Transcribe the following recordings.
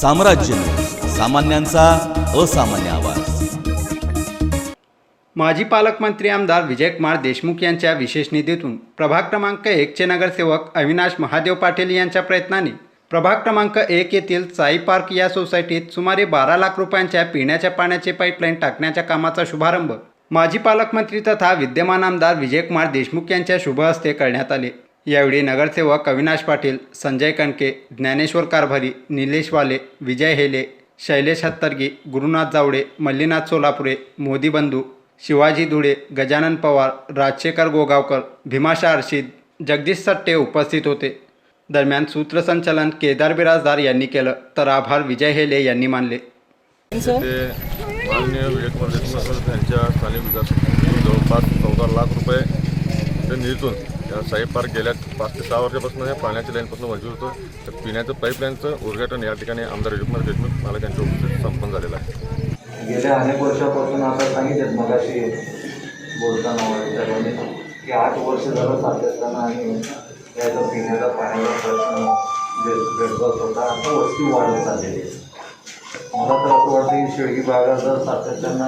साम्राज्य सामान्यांचा असामान्य आवाज. माजी पालकमंत्री आमदार विजयकुमार देशमुख यांच्या विशेष निधीतून प्रभाग क्रमांक एकचे नगरसेवक अविनाश महादेव पाटील यांच्या प्रयत्नाने प्रभाग क्रमांक एक येथील साई पार्क या सोसायटीत सुमारे बारा लाख रुपयांच्या पिण्याच्या पाण्याचे पाईपलाईन टाकण्याच्या कामाचा शुभारंभ माजी पालकमंत्री तथा विद्यमान आमदार विजयकुमार देशमुख यांच्या शुभ हस्ते करण्यात आले. यावेळी नगरसेवक अविनाश पाटील संजय कणके ज्ञानेश्वर कारभारी निलेश वाले विजय हेले शैलेश हत्तरगी गुरुनाथ जावडे मल्लीनाथ सोलापुरे मोदी बंधू शिवाजी धुळे गजानन पवार राजशेखर गोगावकर भीमाशा अर्शिद जगदीश सट्टे उपस्थित होते. दरम्यान सूत्रसंचालन केदार बिराजदार यांनी केलं तर आभार विजय हेले यांनी मानले. माननीय यांच्या स्थानिक विकास जवळपास चौदा लाख रुपये निधीतून या साई पार्क गेल्या पाच ते सहा वर्षापासून या पाण्याच्या लाईनपासून वंचित होतं. तर पिण्याचं पाईपलाईनचं उद्घाटन या ठिकाणी आमदार विजयकुमार देशमुख मला त्यांच्या उपस्थितीत संपन्न झालेलं आहे. गेल्या अनेक वर्षापासून आता सांगितलं मगाशी बोलताना वैतरणी की आठ वर्ष झालं सातत्यानं आणि याचा पिण्याचा पाण्याचा प्रश्न भेट भेटवत होता आता वस्ती वाढत चाललेली आहे. मला तर असं वाटतं की शेळगी भागाचा सातत्यानं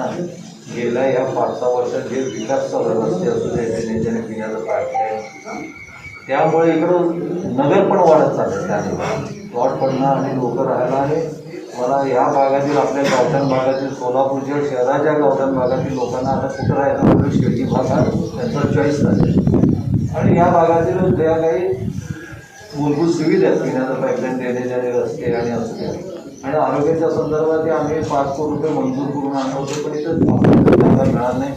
गेल्या या पाच सहा वर्षात जे विकास चालू असते असू दे ड्रेनेजने पिण्याचं पाणी त्यामुळे इकडं नगर पण वाढत चाललं त्याने प्लॉट पडणं आणि लोक राहायला आहे. मला या भागातील आपल्या गावठाण भागातील सोलापूरच्या शहराच्या गावठाण भागातील लोकांना आता कुठं राहायचं म्हणजे शेती भागात त्यांचा चॉईस झाले आणि या भागातील ज्या काही मूलभूत सुविधा आहेत पिण्याचं पाईपलाईन देण्याच्या आणि रस्ते आणि असते आणि आरोग्याच्या संदर्भात आम्ही पाच कोटी रुपये मंजूर करून आणलं होतं पण इथं जागा मिळणार नाही.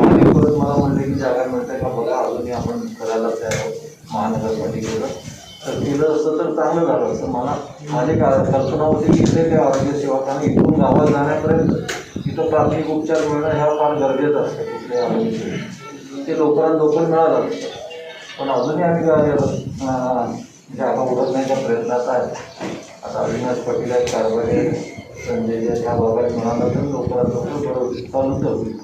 आणि परत मला म्हणले की जागा मिळते का बघा अजूनही आपण करायला तयार आहोत महानगरपालिकेला. तर केलं असतं तर चांगलं झालं असतं. मला माझी का कल्पना होती की इथे ते आरोग्य सेवा कारण इथून गावात जाण्यापर्यंत इथं प्राथमिक उपचार मिळणं ह्या फार गरजेचं असतं कुठल्या आरोग्य सेवा ते लोकांना लवकर मिळालं असतं. पण अजूनही आम्ही काय, अं, जागा त्या प्रयत्नात आहे. आता अविनाश पाटील आहेत कारभारी संजय ह्या भागात म्हणाला तर लवकरात लवकर बरं चालू होईल.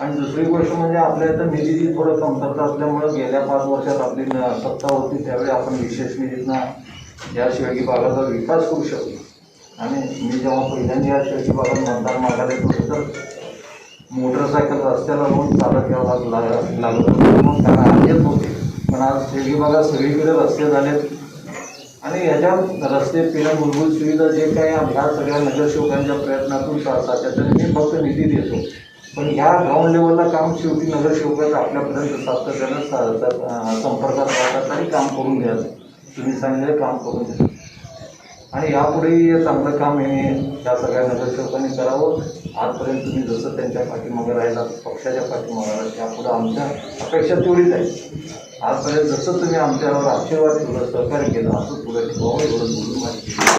आणि दुसरी गोष्ट म्हणजे आपल्या इथं निधीची थोडं कमतरता असल्यामुळं गेल्या पाच वर्षात आपली सत्ता होती त्यावेळी आपण विशेष निधीतनं या शिवाजी भागाचा विकास करू शकतो आणि मी जेव्हा पहिल्यांदा या शेळगी भागात मतदान मागायला येतो तर मोटरसायकल रस्त्याला लावून चालत यावं लाग लागत होतं. मग येत होते. पण आज शेवटी भागात सगळीकडे रस्ते झालेत. आणि याच्या रस्ते पिणं मूलभूत सुविधा जे काही ह्या सगळ्या नगरसेवकांच्या प्रयत्नातून चालतात. त्याच्यासाठी मी फक्त निधी देतो. पण ह्या ग्राउंड लेवलला काम शेवटी नगरसेवकाच आपल्यापर्यंत सातत्यानं संपर्कात राहतात आणि काम करून द्यायचं तुम्ही सांगितलं काम करून द्या आणि यापुढेही चांगलं काम हे या सगळ्या नगरसेवकांनी करावं. आजपर्यंत तुम्ही जसं त्यांच्या पाठीमागे राहिला पक्षाच्या पाठीमागे राहिला त्यापुढं आमच्या अपेक्षा तेवढीच आहे. आजपर्यंत जसं तुम्ही आमच्यावर आशीर्वाद केला सहकार्य केलं असं तुला बोलून माहिती